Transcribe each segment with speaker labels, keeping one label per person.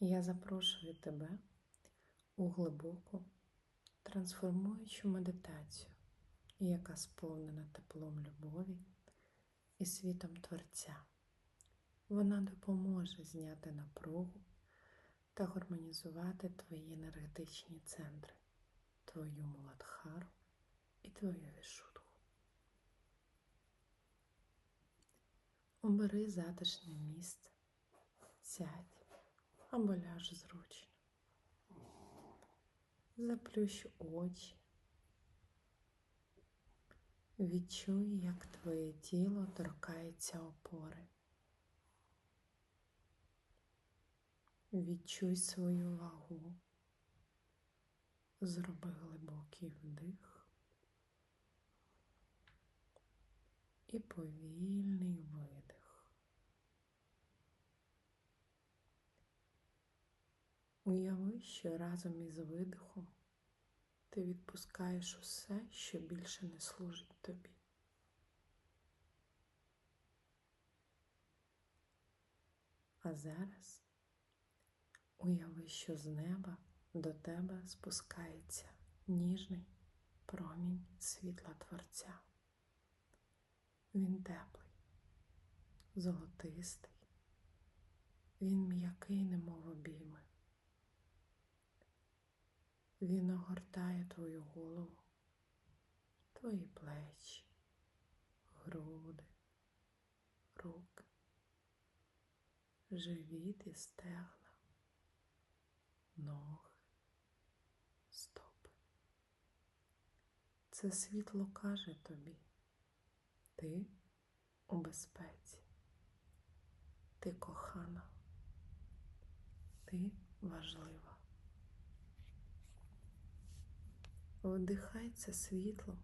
Speaker 1: Я запрошую тебе у глибоку трансформуючу медитацію, яка сповнена теплом любові і світом Творця. Вона допоможе зняти напругу та гармонізувати твої енергетичні центри, твою муладхару і твою вішутху. Обери затишне місце, сядь або ляж зручно. Заплющ очі. Відчуй, як твоє тіло торкається опори. Відчуй свою вагу. Зроби глибокий вдих і повільний видих. Уяви, що разом із видихом ти відпускаєш усе, що більше не служить тобі. А зараз уяви, що з неба до тебе спускається ніжний промінь світла Творця. Він теплий, золотистий, він м'який, немов обійми. Він огортає твою голову, твої плечі, груди, руки, живіт і стегна, ноги, стопи. Це світло каже тобі, ти у безпеці, ти кохана, ти важлива. Вдихай це світло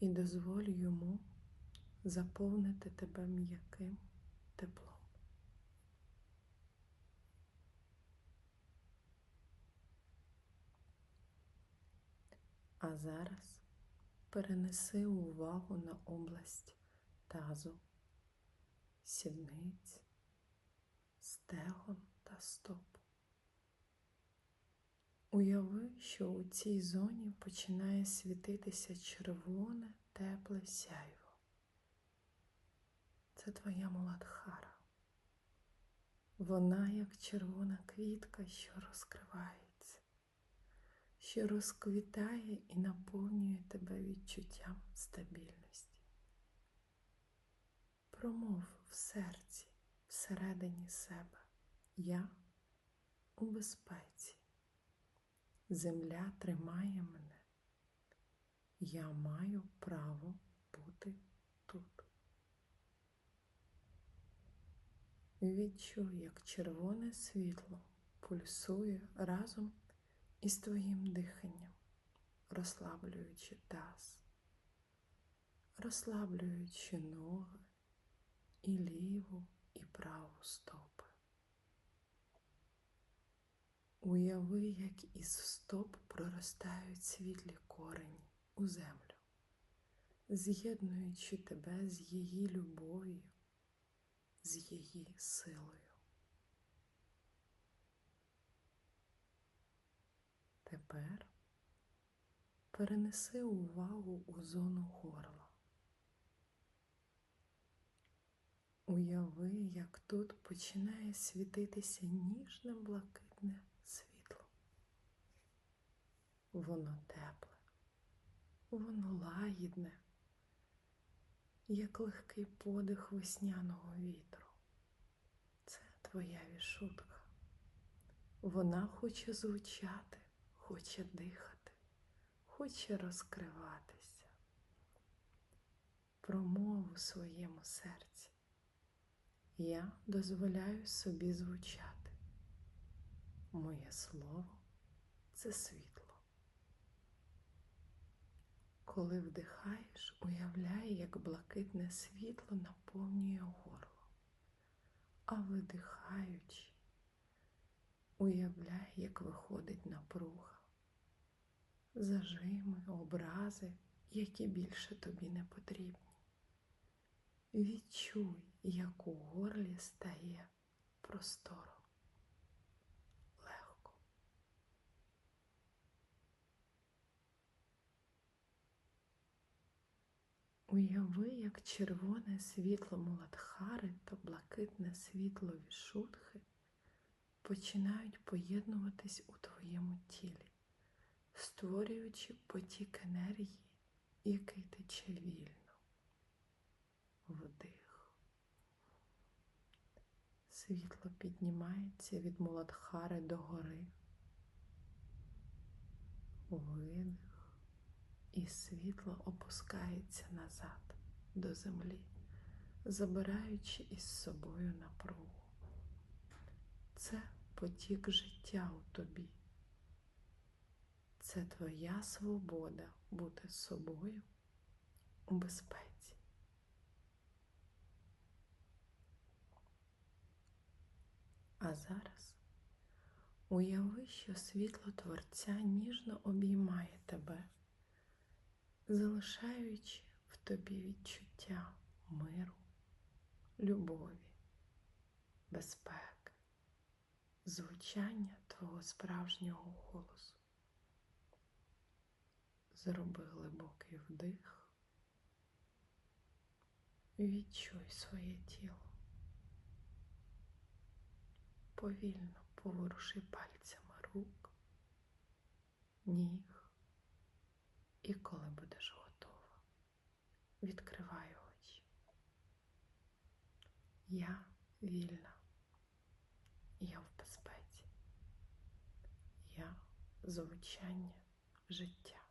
Speaker 1: і дозволь йому заповнити тебе м'яким теплом. А зараз перенеси увагу на область тазу, сідниць, стегон та стоп. Уяви, що у цій зоні починає світитися червоне тепле сяйво. Це твоя Муладхара. Вона як червона квітка, що розкривається, що розквітає і наповнює тебе відчуттям стабільності. Промов в серці, всередині себе. Я у безпеці. Земля тримає мене. Я маю право бути тут. Відчуй, як червоне світло пульсує разом із твоїм диханням, розслаблюючи таз, розслаблюючи ноги і ліву, і праву стопи. Уяви, як із стоп проростають світлі корені у землю, з'єднуючи тебе з її любов'ю, з її силою. Тепер перенеси увагу у зону горла. Уяви, як тут починає світитися ніжне блакитне. Воно тепле, воно лагідне, як легкий подих весняного вітру. Це твоя вішутка. Вона хоче звучати, хоче дихати, хоче розкриватися. Промов у своєму серці. Я дозволяю собі звучати. Моє слово це світло. Коли вдихаєш, уявляй, як блакитне світло наповнює горло, а видихаючи, уявляй, як виходить напруга, зажими, образи, які більше тобі не потрібні. Відчуй, як у горлі стає просторо. Уяви, як червоне світло Муладхари та блакитне світло Вішудхи починають поєднуватись у твоєму тілі, створюючи потік енергії, який тече вільно. Вдих. Світло піднімається від Муладхари до гори. Видих. І світло опускається назад до землі, забираючи із собою напругу. Це потік життя у тобі. Це твоя свобода бути собою у безпеці. А зараз уяви, що світло Творця ніжно обіймає тебе, залишаючи в тобі відчуття миру, любові, безпеки, звучання твого справжнього голосу. Зроби глибокий вдих, відчуй своє тіло. Повільно поворуши пальцями рук, ніг, і коли будеш готова, відкривай очі. Я вільна, я в безпеці, я звучання життя.